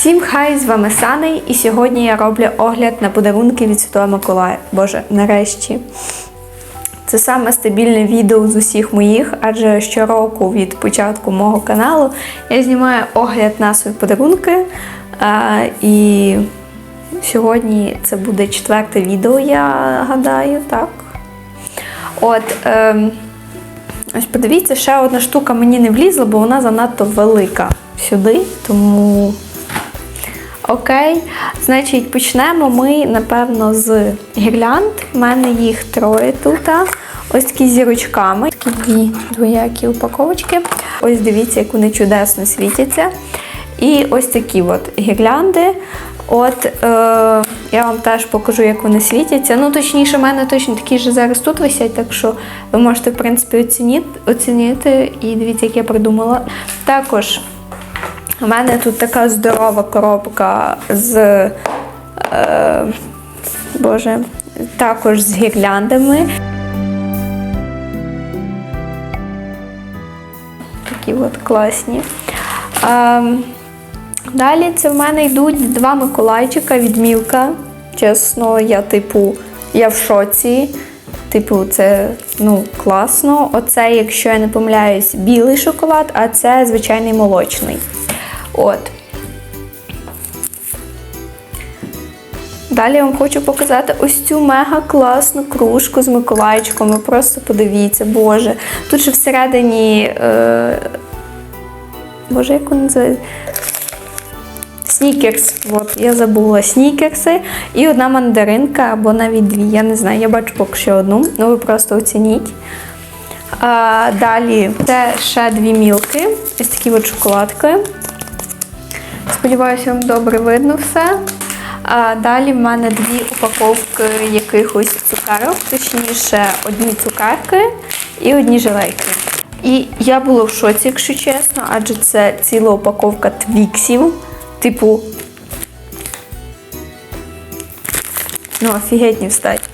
Всім хай, з вами Саней, і сьогодні я роблю огляд на подарунки від Святого Миколая. Боже, нарешті. Це саме стабільне відео з усіх моїх, адже щороку від початку мого каналу я знімаю огляд на свої подарунки. А, і сьогодні це буде четверте відео, я гадаю, так. От, ем, ось подивіться, ще одна штука мені не влізла, бо вона занадто велика сюди, тому. Окей, значить, почнемо ми, напевно, з гірлянд. У мене їх троє тут. Ось такі зірочками. Такі дві двоякі упаковочки. Ось дивіться, як вони чудесно світяться. І ось такі от гірлянди. От е, я вам теж покажу, як вони світяться. Ну, точніше, в мене точно такі ж зараз тут висять, так що ви можете, в принципі, оцінити, оцінити. І дивіться, як я придумала. Також у мене тут така здорова коробка з. Е, Боже, також з гірляндами. Такі от класні. А, далі це в мене йдуть два Миколайчика від Мілка. Чесно, я типу, я в шоці. Типу, це ну, класно. Оце, якщо я не помиляюсь, білий шоколад, а це звичайний молочний. От. Далі я вам хочу показати ось цю мега класну кружку з Миколайчиком. Просто подивіться, Боже. Тут же всередині. Е... Боже, як вона називається? Снікерс. От, я забула снікерси. І одна мандаринка, або навіть дві. Я не знаю, я бачу поки що одну, ну ви просто оцініть. А, далі це ще дві мілки. Ось такі от шоколадки. Сподіваюся, вам добре видно все. А далі в мене дві упаковки якихось цукерок, точніше, одні цукерки і одні жилейки. І я була в шоці, якщо чесно, адже це ціла упаковка твіксів. Типу. Ну, офігетні встать.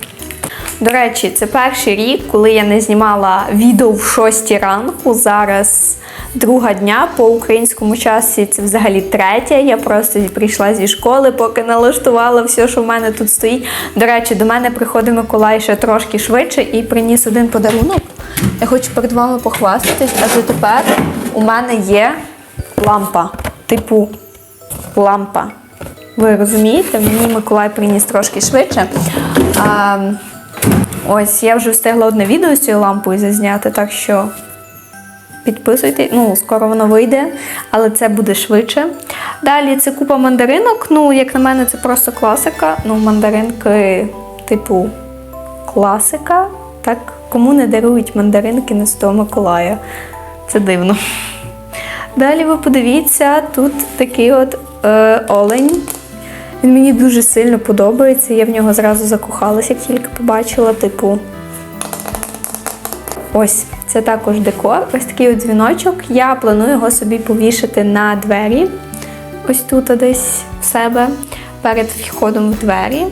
До речі, це перший рік, коли я не знімала відео в 6 ранку. Зараз друга дня по українському часі це взагалі третя. Я просто прийшла зі школи, поки налаштувала все, що в мене тут стоїть. До речі, до мене приходить Миколай ще трошки швидше і приніс один подарунок. Я хочу перед вами похвастатись, адже тепер у мене є лампа. Типу лампа. Ви розумієте, мені Миколай приніс трошки швидше. А, Ось я вже встигла одне відео з цією лампою зазняти, так що підписуйте, ну, скоро воно вийде, але це буде швидше. Далі це купа мандаринок. Ну, як на мене, це просто класика. Ну, мандаринки, типу, класика. Так, кому не дарують мандаринки на 100 Миколая. Це дивно. Далі ви подивіться, тут такий от е, олень. Він мені дуже сильно подобається. Я в нього зразу закохалася, як тільки побачила, типу. Ось, це також декор. Ось такий от дзвіночок. Я планую його собі повішати на двері. Ось тут десь в себе, перед входом в двері.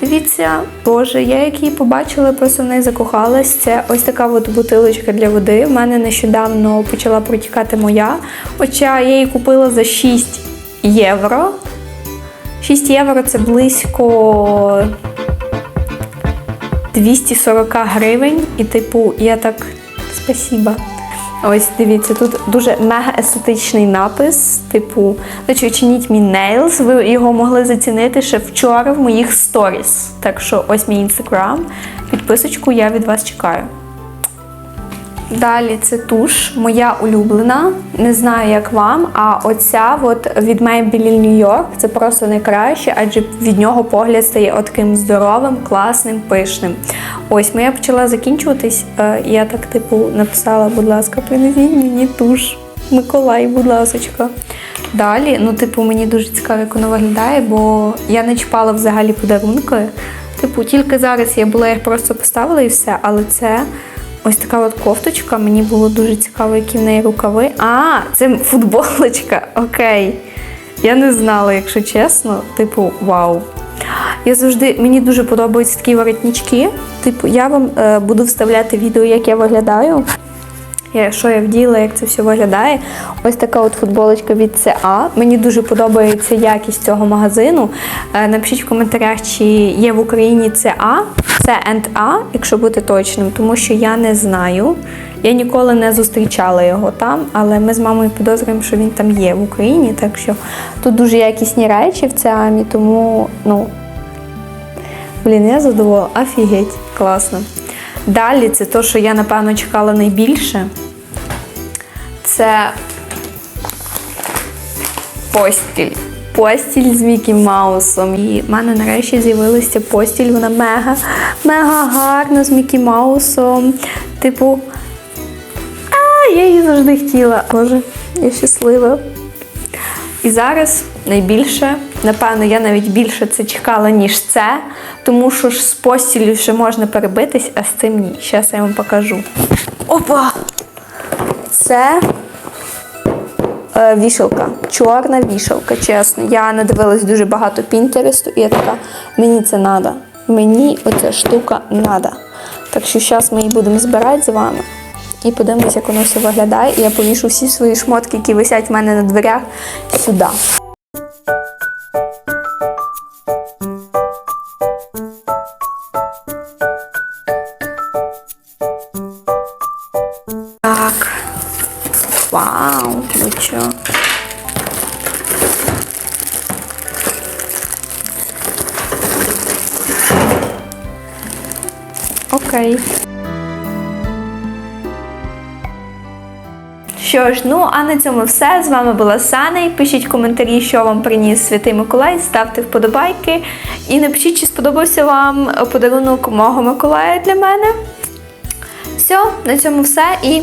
Дивіться, Боже, я як її побачила, просто в неї закохалась. Це ось така от бутилочка для води. У мене нещодавно почала протікати моя. Хоча я її купила за 6 євро. 6 євро це близько 240 гривень. І, типу, я так спасіба. Ось дивіться, тут дуже мега естетичний напис. Типу, значить, оцініть мій нейлз». Ви його могли зацінити ще вчора в моїх сторіс. Так що ось мій інстаграм. Підписочку я від вас чекаю. Далі це туш, моя улюблена. Не знаю, як вам. А оця от від Maybelline New York це просто найкраще, адже від нього погляд стає таким здоровим, класним, пишним. Ось моя почала закінчуватись. е, Я так, типу, написала, будь ласка, принесіть мені туш. Миколай, будь ласочка. Далі, ну, типу, мені дуже цікаво, як воно виглядає, бо я не чіпала взагалі подарунки. Типу, тільки зараз я була їх просто поставила і все, але це. Ось така от кофточка. Мені було дуже цікаво, які в неї рукави. А, це футболочка. Окей. Я не знала, якщо чесно. Типу, вау. Я завжди, мені дуже подобаються такі воротнички. Типу, я вам е, буду вставляти відео, як я виглядаю. Що я вділа, як це все виглядає. Ось така от футболочка від CA. Мені дуже подобається якість цього магазину. Е, Напишіть в коментарях, чи є в Україні CA, C&A, якщо бути точним, тому що я не знаю. Я ніколи не зустрічала його там, але ми з мамою підозрюємо, що він там є в Україні. Так що тут дуже якісні речі в CA, тому ну, Блін, я задоволена. Офігеть, класно. Далі це те, що я, напевно, чекала найбільше. Це постіль. Постіль з Мікі Маусом. І в мене нарешті з'явилася постіль. Вона мега, мега гарна з Мікі Маусом. Типу. А, я її завжди хотіла. Боже, я щаслива. І зараз найбільше, напевно, я навіть більше це чекала, ніж це, тому що ж з постілю ще можна перебитись, а з цим ні. Зараз я вам покажу. Опа! Це е, вішалка, чорна вішалка, чесно. Я надивилась дуже багато пінтересту, і я така, мені це треба. Мені оця штука треба. Так що зараз ми її будемо збирати з вами. І подивимось, як воно все виглядає. І я повішу всі свої шмотки, які висять в мене на дверях, сюди. Вау. Окей. Що ж, ну а на цьому все. З вами була Сана. Пишіть коментарі, що вам приніс Святий Миколай, ставте вподобайки. І напишіть, чи сподобався вам подарунок мого Миколая для мене. Все, на цьому все і